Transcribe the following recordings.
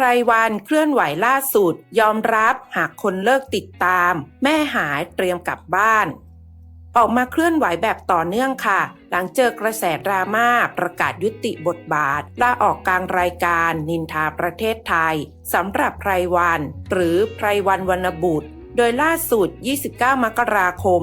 ไพรวันเคลื่อนไหวล่าสุด ยอมรับหากคนเลิกติดตาม แม่หายเตรียมกลับบ้าน ออกมาเคลื่อนไหวแบบต่อเนื่องค่ะ หลังเจอกระแสดราม่าประกาศยุติบทบาทลาออกกลางรายการนินทาประเทศไทยสำหรับไพรวัน หรือไพรวันวรรณบุตร โดยล่าสุด 29 มกราคม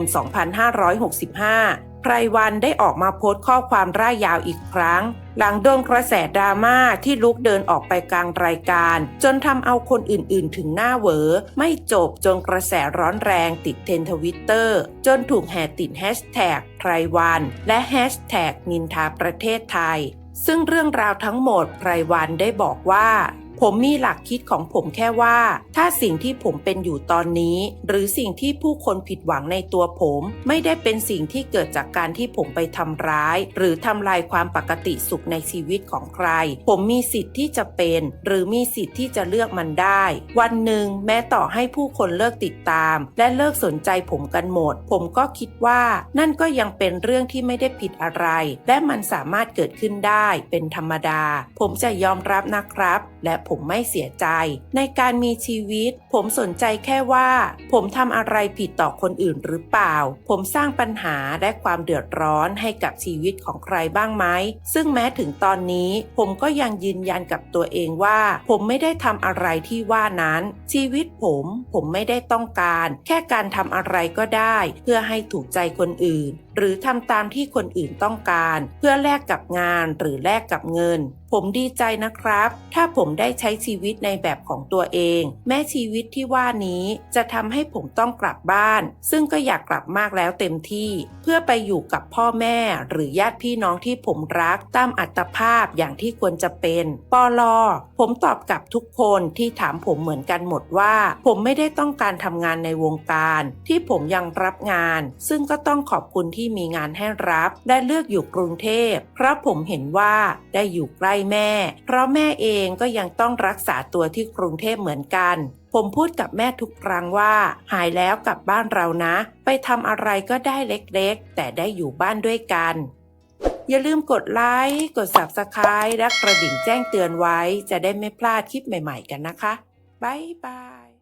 2565 ไพรวันได้ออกมาโพสต์ข้อความร่ายยาวอีกครั้ง หลังโดนกระแสดราม่าที่ลุกเดินออกไปกลางรายการ จนทำเอาคนอื่นๆ ถึงหน้าเหวอไม่จบจนกระแสร้อนแรงติดเทรนทวิตเตอร์จนถูกแห่ติดแฮชแท็กไพรวันและแฮชแท็กนินทาประเทศไทย ซึ่งเรื่องราวทั้งหมดไพรวันได้บอกว่า ผมมีหลักคิดของผมแค่ว่า ถ้าสิ่งที่ผมเป็นอยู่ตอนนี้ หรือสิ่งที่ผู้คนผิดหวังในตัวผม ไม่ได้เป็นสิ่งที่เกิดจากการที่ผมไปทำร้าย หรือทำลายความปกติสุขในชีวิตของใคร ผมมีสิทธิ์ที่จะเป็น หรือมีสิทธิ์ที่จะเลือกมันได้ วันหนึ่งแม้ต่อให้ผู้คนเลิกติดตาม และเลิกสนใจผมกันหมด ผมก็คิดว่า นั่นก็ยังเป็นเรื่องที่ไม่ได้ผิดอะไร และมันสามารถเกิดขึ้นได้ เป็นธรรมดา ผมจะยอมรับนะครับ และผมไม่เสียใจ ในการมีชีวิต ผมสนใจแค่ว่า ผมทำอะไรผิดต่อคนอื่นหรือเปล่า ผมสร้างปัญหาและความเดือดร้อนให้กับชีวิตของใครบ้างไหม ซึ่งแม้ถึงตอนนี้ ผมก็ยังยืนยันกับตัวเองว่า ผมไม่ได้ทำอะไรที่ว่านั้น ชีวิตผม ผมไม่ได้ต้องการ แค่การทำอะไรก็ได้ เพื่อให้ถูกใจคนอื่น หรือทำตามที่คนอื่นต้องการ เพื่อแลกกับงานหรือแลกกับเงิน ผมดีใจนะครับ ถ้าผมได้ใช้ชีวิตในแบบของตัวเอง แม้ชีวิตที่ว่านี้จะทำให้ผมต้องกลับบ้าน ซึ่งก็อยากกลับมากแล้วเต็มที่ เพื่อไปอยู่กับพ่อแม่ หรือญาติพี่น้องที่ผมรักตามอัตภาพอย่างที่ควรจะเป็นปอลอผมตอบกับทุกคนที่ถามผมเหมือนกันหมดว่า ผมไม่ได้ต้องการทำงานในวงการ ที่ผมยังรับงาน ซึ่งก็ต้องขอบคุณที่มีงานให้รับ ได้เลือกอยู่กรุงเทพเพราะผมเห็นว่าได้อยู่ใกล้แม่ เพราะแม่เองก็ยังต้องรักษาตัวที่กรุงเทพเหมือนกัน ผมพูดกับแม่ทุกครั้งว่า หายแล้วกลับบ้านเรานะ ไปทำอะไรก็ได้เล็กๆ แต่ได้อยู่บ้านด้วยกัน อย่าลืมกดไลค์ กด Subscribe และกระดิ่งแจ้งเตือนไว้ จะได้ไม่พลาดคลิปใหม่ๆกันนะคะ บ๊ายบาย